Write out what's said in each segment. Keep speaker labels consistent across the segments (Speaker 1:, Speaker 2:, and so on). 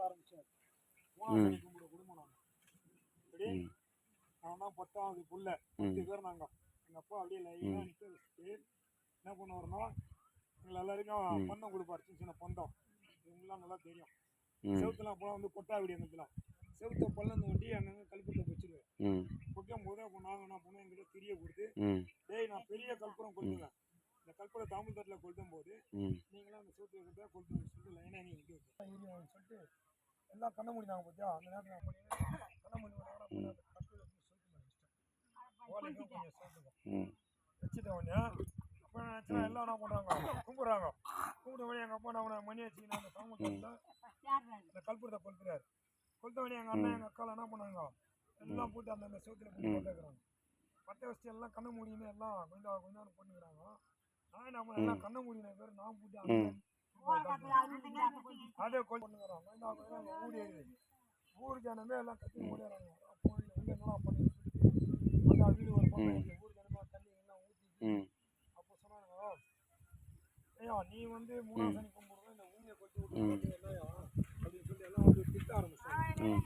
Speaker 1: மூணாவது கும்பிட குடும்பம் நாங்கள் அப்படி
Speaker 2: ம்.
Speaker 1: நான் தான் பத்தாவது புள்ள. பத்து பேர் நாங்கள் எங்கள் அப்பா அப்படியே லைனாக நிற்க வச்சுட்டு என்ன பண்ணுவாருன்னா எங்களை எல்லாருக்கும். பந்தம் கொடுப்பாரு சின்ன சின்ன பந்தம். இவங்களாம் நல்லா தெரியும். செவுத்துலாம் போனால் வந்து கொட்டா வீடு எங்களுக்குலாம் செவுத்த பல்லந்து வண்டி அங்கங்கே கல்பத்தை வச்சிருவேன். வைக்கும் போது அப்போ நாங்கள் என்ன பண்ணுவோம் எங்கிட்ட தெரிய கொடுத்து டேய் நான் பெரிய கற்பூரம் கொளுத்துவேன் இந்த கற்பூர தாம்பூல் தட்டில் கொளுத்தும் போது நீங்களும் அந்த சோத்து கொடுத்தா கொளுத்து சொல்லிட்டு லைனாக நீங்கள் நிற்க சொல்லிட்டு எல்லாம் கண்ண முடிந்தாங்க பார்த்தியா அந்த நேரத்தில் நான் பண்ணினேன் கண்ண முடி அந்த கற்பூர சோத்து கொஞ்சம் சோத்துக்கும்
Speaker 2: ம்.
Speaker 1: வச்சுட்ட உடனே அப்போ நினச்சா எல்லாம் என்ன பண்ணுறாங்க கும்பிட்றாங்க. கும்பிட்ட உடனே எங்கள் அப்பா நான் மணி வச்சுக்கினா அந்த தாம்பூல் தட்டில் இந்த கற்பூரத்தை கொளுத்துறாரு. கொளுத்த உடனே எங்கள் அண்ணன் எங்கள் அக்காலாம் என்ன பண்ணாங்க? எல்லாம் போட்டு அந்த அந்த சோத்துல போட்டு கொண்டாக்குறாங்க பட்டை வச்சு எல்லாம் கண்ணை மூடின்னு எல்லாம் கொஞ்சம் கொஞ்சம் பண்ணுறாங்க நான் என்ன பண்ணேன் எல்லாம் கண்ணை மூடின பேர் நான் போட்டு அதே கொண்டு பண்ணுறாங்க கொஞ்சம் ஊர் ஏறி ஊர் ஜனமே எல்லாம் கட்டி மூடிடுறாங்க அப்போ உள்ள என்னடா பண்ணி அந்த வீடு ஒரு. ஊர் ஜனமே தண்ணி எல்லாம் ஊற்றி அப்போ சொன்னாங்க ஐயா நீ வந்து மூணாம் சனி கும்பிடுறது இந்த ஊரியை கொட்டி விட்டு என்னையா அப்படின்னு சொல்லி எல்லாம் வந்து திட்ட ஆரம்பிச்சாங்க.
Speaker 2: ம்.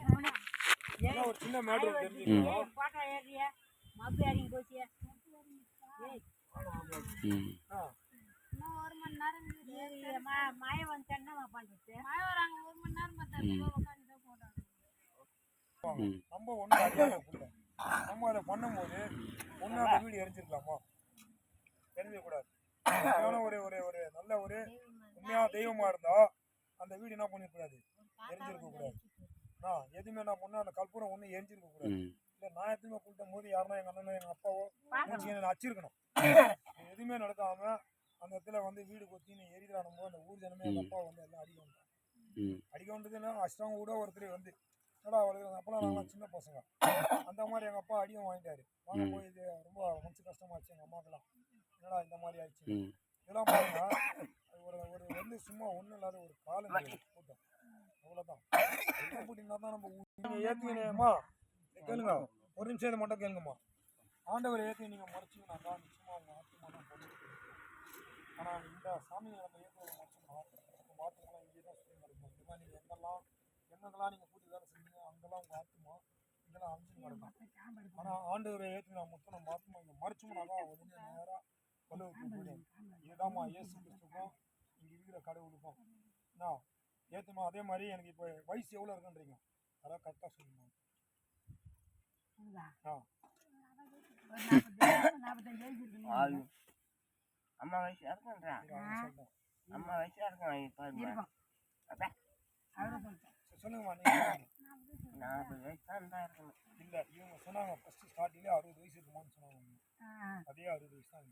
Speaker 1: இதெல்லாம் ஒரு சின்ன மேட்ரு தெரிஞ்சுக்கணும் ஆ
Speaker 3: என்ன ஒரு மணி நேரம் பார்த்தா போட்டாங்க
Speaker 1: நம்ம ஒன்றும் நம்ம அதை பண்ணும்போது ஒன்று வீடு எரிஞ்சிருக்கலாமா எரிஞ்சிடக்கூடாது ஒரு ஒரு ஒரு நல்ல ஒரு உண்மையாக தெய்வமாக இருந்தால் அந்த வீடு என்ன பண்ணிருக்கூடாது எரிஞ்சிருக்கக்கூடாது நான் எதுவுமே என்ன பண்ணேன் அந்த கற்பூரம் ஒன்றும் எரிஞ்சிருக்கக்கூடாது நான் எதுவுமே கூட்டும் போது யாருன்னா எங்கள் அண்ணனோ எங்கள் அப்பாவோ என்ன அச்சிருக்கணும் எதுவுமே நடக்காம அந்த இடத்துல வந்து வீடு கொத்தின்னு எரிக்கிறானும் போது அந்த ஊர் ஜனமே எங்கள் அப்பா வந்து எல்லாம் அடிக்க வந்தாங்க.
Speaker 2: ம்.
Speaker 1: அடிக்க வந்ததுன்னா அஷ்டம் கூட ஒருத்தர் வந்து என்னடா அவளுக்கு அப்பெல்லாம் நாங்களாம் சின்ன பசங்க. அந்த மாதிரி எங்கள் அப்பா அடியும் வாங்கிட்டாரு. வாங்க போய் இது ரொம்ப மனசு கஷ்டமாச்சு எங்கள் அம்மாக்கெல்லாம். என்னடா இந்த மாதிரி ஆயிடுச்சு? இதெல்லாம் பாருங்க. ஒரு ஒரு வந்து சும்மா ஒன்றும் இல்லாத ஒரு காலம் கூட்டம். அவ்வளோதான் போட்டிங்கன்னா தான் நம்ம ஏற்றுக்கினேம்மா கேளுங்க. ஒரு நிமிஷம் இதை மட்டும் கேளுங்கம்மா. ஆண்டவர் ஏற்றி நீங்கள் மறைச்சிங்கனாக்கா நிச்சயமாக உங்கள் ஆத்மா தான் பண்ணுறது ஆனால் இந்த சாமியை நம்ம ஏற்றுவதை மறைச்சோம்னா உங்கள் மாற்றங்கள்லாம் இங்கே தான் சுற்றி நடக்கும். இதுதான் நீங்கள் எங்கெல்லாம் எங்கெல்லாம் நீங்கள் கூட்டி வேலை செஞ்சீங்க அங்கெல்லாம் உங்கள் ஆத்மா இதெல்லாம் அமைச்சு நடக்கும் ஆனால் ஆண்டவரை ஏற்றினா மட்டும் நம்ம ஆத்மா இங்கே மறைச்சோம்னாக்கா வந்து நேராக பல்லவுக்கு போயிடும் இதுதான்மா இயேசு கிறிஸ்துக்கும் இங்கே இருக்கிற கடவுளுக்கும். என்ன? ஏற்றுமா அதே மாதிரி எனக்கு இப்போ வயசு எவ்வளோ இருக்குன்றீங்க? அதான் கரெக்டாக சொல்லுங்க
Speaker 4: அம்மா வயசா இருக்குன்றா. அம்மா வயசா இருக்கும் பாருங்க
Speaker 1: சொல்லுங்கம்மா
Speaker 4: நாற்பது வயசு தான் இருந்தா இருக்கணும்
Speaker 1: இல்லை இவங்க சொன்னாங்க ஃபஸ்ட்டு ஸ்டார்டிங்லே அறுபது வயசு இருக்குமான்னு சொன்னாங்க அதே அறுபது வயசு தான்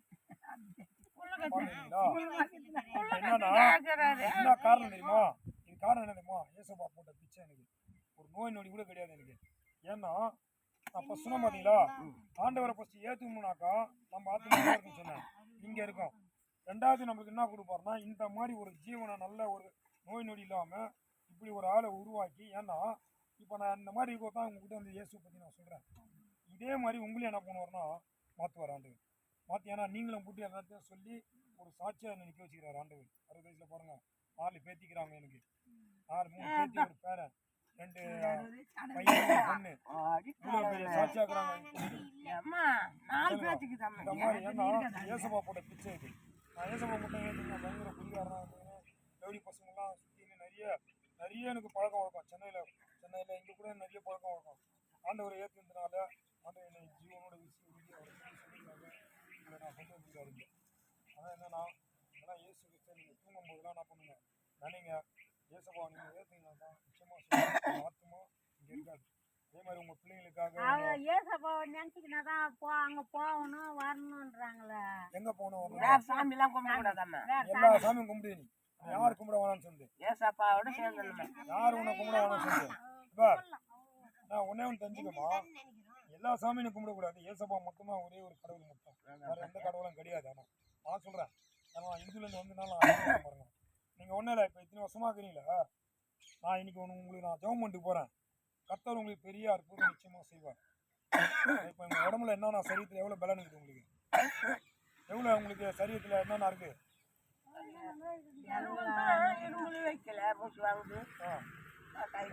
Speaker 1: என்ன காரணம் தெரியுமா இது காரணம் என்ன தெரியுமா ஏசப்பா போட்ட பிச்சை எனக்கு ஒரு நோய் நொடி கூட கிடையாது எனக்கு ஏன்னா அப்போ சொன்ன பார்த்தீங்களா ஆண்டவரை ஃபஸ்ட்டு ஏற்றுக்கணும்னாக்கா நம்ம ஆத்மா இருக்குன்னு சொன்னேன். இங்கே இருக்கும். ரெண்டாவது நம்மளுக்கு என்ன கொடுப்பாருன்னா இந்த மாதிரி ஒரு ஜீவனை நல்ல ஒரு நோய் நொடி இல்லாமல் இப்படி ஒரு ஆளை உருவாக்கி ஏன்னா இப்போ நான் இந்த மாதிரி இருக்கோ தான் உங்ககிட்ட வந்து இயேசு பற்றி நான் சொல்கிறேன் இதே மாதிரி உங்களையும் என்ன பண்ணுவார்னா மாற்றுவார் ஆண்டவர். மாற்றி ஏன்னா நீங்களும் போட்டு எல்லாத்தையும் சொல்லி ஒரு சாட்சியாக நிற்க வச்சுக்கிறார் ஆண்டவர். அறுபது வயசில் பாருங்கள் நாலு பேத்திக்கிறாங்க எனக்கு. நாலு மூணு பேத்தி ஒரு பேரன். ரெண்டு பையன் பொண்ணு. இவ்வளோ பெரிய சாட்சியாக்குறாங்க. ஏன்னா ஏசப்பா போட்ட பிச்சை இது. நான் ஏசப்பா மட்டும் ஏற்றுங்க பயங்கர இருந்தேன். ரவுடி பசங்கள்லாம் சுற்றின்னு நிறைய நிறைய எனக்கு பழக்கம் வழக்கம். சென்னையில் சென்னையில் இங்கே கூட நிறைய பழக்கம் வழக்கம். ஆண்டவரை ஏற்றுனதுனால ஆண்டவர் என்னை ஜீவனோட விசி சொல்லியிருக்காங்க. இதை நான் கொண்டு வந்துருக்காருங்க ஆனால் என்னன்னா இதெல்லாம் இயேசு கிறிஸ்து நீங்கள் தூங்கும் போதெல்லாம் என்ன பண்ணுங்க? நினைங்க. ஏசப்பா நீங்கள் ஏற்றுங்கன்னா தான் நிச்சயமாக ஆத்மா இங்கே இருக்காது அதே மாதிரி உங்கள் பிள்ளைங்களுக்காக
Speaker 3: அவங்க ஏசப்பா நினைச்சுக்கினாதான் போ அங்க போகணும் வரணும்ன்றாங்களே.
Speaker 1: எங்கே போகணும்? வரணும்
Speaker 4: வேற சாமி எல்லாம் கும்பிட கூடாதாம்மா
Speaker 3: வேற
Speaker 1: எல்லா சாமியும் கும்பிடு நீ. யார் கும்பிட வேணாம்னு சொல்லு.
Speaker 4: ஏசாப்பாவோட சேர்ந்துடணுமே.
Speaker 1: யார் உன்னை கும்பிட வேணாம்னு சொல்லு. பார் நான் ஒன்னே ஒன்று தெரிஞ்சுக்கமா எல்லா சாமியும் கும்பிடக்கூடாது. ஏசப்பா மட்டும்தான் ஒரே ஒரு கடவுள் மட்டும். வேற எந்த கடவுளும் கிடையாது. ஆனால் நான் சொல்கிறேன் நம்ம இந்துலேருந்து வந்தனால நான் பாருங்க நீங்கள் ஒன்றும் இல்லை இப்போ இத்தனை வருஷமாக இருக்கிறீங்களா? நான் இன்னைக்கு ஒன்று உங்களுக்கு நான் ஜெபம் போகிறேன் கர்த்தர் உங்களுக்கு பெரிய அற்புதம் நிச்சயமாக செய்வார். இப்போ உங்கள் உடம்புல என்னென்ன சரீரத்தில் எவ்வளோ பலன் இருக்குது உங்களுக்கு? எவ்வளோ உங்களுக்கு சரீரத்தில் என்னென்ன இருக்குது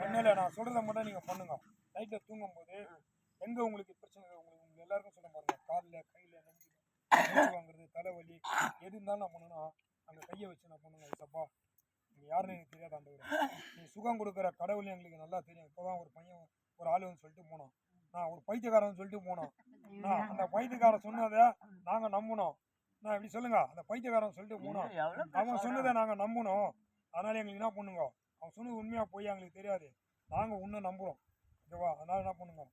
Speaker 1: ஒன்றும் இல்லை நான் சொல்கிறத மட்டும் நீங்கள் பண்ணுங்க. நைட்டில் தூங்கும்போது எங்கே உங்களுக்கு பிரச்சனை உங்களுக்கு உங்களுக்கு எல்லாருக்கும் சொல்ல பாருங்க. காலில் கையில் நெஞ்சு வாங்குறது தலைவலி எது இருந்தாலும் நான் பண்ணணும் அங்கே கையை வச்சு நான் பண்ணுங்க ஐசப்பா நீங்கள் யாருன்னு எனக்கு தெரியாது ஆண்டவர். நீ சுகம் கொடுக்குற கடவுள் எங்களுக்கு நல்லா தெரியும். இப்போ தான் ஒரு பையன் ஒரு ஆள் வந்து சொல்லிட்டு போனோம் நான் ஒரு பைத்தியக்காரன் சொல்லிட்டு போனோம் நான் அந்த பைத்தியக்காரன் சொன்னதை நாங்கள் நம்பினோம். நான் இப்படி சொல்லுங்க. அந்த பைத்தியக்காரன் சொல்லிட்டு போனோம் அவன் சொன்னதை நாங்கள் நம்பணும் அதனால எங்களுக்கு என்ன பண்ணுங்க? அவன் சொன்னது உண்மையாக போய் எங்களுக்கு தெரியாது. நாங்கள் உன்னை நம்புகிறோம் ஓகேவா? அதனால என்ன பண்ணுங்க?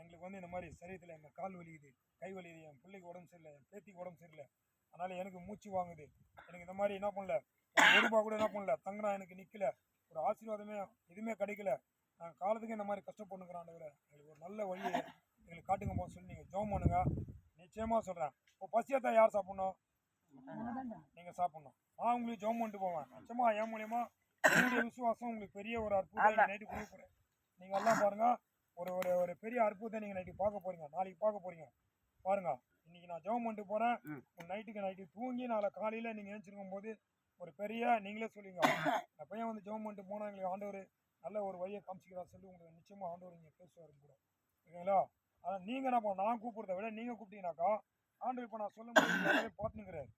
Speaker 1: எங்களுக்கு வந்து இந்த மாதிரி சரீரத்தில் எங்கள் கால் வலிக்குது. கை வலிக்குது. என் பிள்ளைக்கு உடம்பு சரியில்லை. என் பேத்திக்கு உடம்பு சரியில்லை. அதனால எனக்கு மூச்சு வாங்குது. எனக்கு இந்த மாதிரி என்ன பண்ணல? ஒரு ரூபா கூட என்ன பண்ணல? தங்கினா எனக்கு நிற்கல ஒரு ஆசீர்வாதமே எதுவுமே கிடைக்கல. நான் காலத்துக்கு இந்த மாதிரி கஷ்டப்படுங்கிறான் எங்களுக்கு ஒரு நல்ல வழி எங்களுக்கு காட்டுங்க போக சொல்லி நீங்கள் ஜோம் பண்ணுங்க. நிச்சயமாக சொல்கிறேன் இப்போ பசியத்தை யார் சாப்பிட்ணும்? நீங்கள் சாப்பிட்ணும். நான் உங்களுக்கு ஜோம் பண்ணிட்டு போவேன். நிச்சயமா என் மூலியமா என்னுடைய விசுவாசம் உங்களுக்கு பெரிய ஒரு அற்புதம் நைட்டு கொடுக்க போகிறேன் நீங்கள் எல்லாம் பாருங்க. ஒரு ஒரு ஒரு பெரிய அற்புதத்தை நீங்கள் நைட்டு பார்க்க போறீங்க. நாளைக்கு பார்க்க போறீங்க. பாருங்க. இன்னைக்கு நான் ஜெபம் பண்ணிட்டு போறேன். நைட்டுக்கு நைட்டு தூங்கி நாளை காலையில நீங்க எழுந்திருக்கும் போது ஒரு பெரிய நீங்களே சொல்லுவீங்க அந்த பையன் வந்து ஜெபம் பண்ணிட்டு போனா எங்களுக்கு ஆண்டவர் நல்ல ஒரு வழியை காமிச்சிக்கிறா சொல்லி உங்களுக்கு நிச்சயமா ஆண்டவர் நீங்க பேசுவாரு கூட. ஓகேங்களா அதான் நீங்க என்ன பண்ணணும்? நான் கூப்பிடுறத விட நீங்க கூப்பிட்டீங்கன்னாக்கா ஆண்டவர் இப்போ நான் சொல்லும் போது எல்லாமே பார்த்துனுக்கிறாரு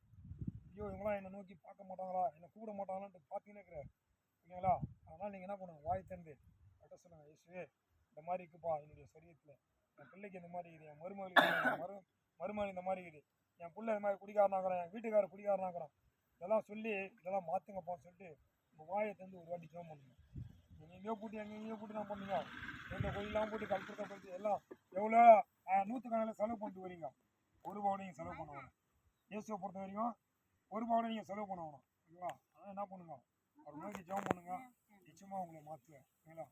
Speaker 1: ஐயோ இவங்களாம் என்னை நோக்கி பார்க்க மாட்டாங்களா? என்னை கூப்பிட மாட்டாங்களான்ட்டு பார்த்துக்கினே இருக்கிறாரு ஓகேங்களா அதனால் நீங்கள் என்ன பண்ணுங்க வாய் திறந்து கட்ட சொல்லுங்க இயேசுவே இந்த மாதிரி இருக்குப்பா என்னுடைய சரீரத்தில். என் பிள்ளைக்கு இந்த மாதிரி இருக்குது என் மருமகளுக்கு மரு வருமானம் இந்த மாதிரி இருக்குது என் பிள்ளை இந்த மாதிரி குடிக்காரனாக்குறான் என் வீட்டுக்காரர் குடிக்காரனாக்குறான் இதெல்லாம் சொல்லி இதெல்லாம் மாற்றுங்கப்பான்னு சொல்லிட்டு உங்கள் வாயை தந்து ஒரு வாட்டி ஜோம் பண்ணுங்க. நீங்கள் எங்கேயோ போட்டு எங்கே எங்கேயோ போட்டு நான் பண்ணுங்க எந்த கோயிலெலாம் போட்டு கல்புரத்தை பற்றி எல்லாம் எவ்வளோ நூற்றுக்கணக்கில் செலவு பண்ணிட்டு வரீங்க ஒரு பவுன் நீங்கள் செலவு பண்ணணும் இயேசுவை பொறுத்த வரைக்கும் ஒரு பவுனை நீங்கள் செலவு பண்ணணும் சரிங்களா? ஓகேவா அதனால் என்ன பண்ணுங்க? அவர் நோக்கி ஜெபம் பண்ணுங்க. நிச்சயமாக உங்களை மாற்றுவேன் ஓகேங்களா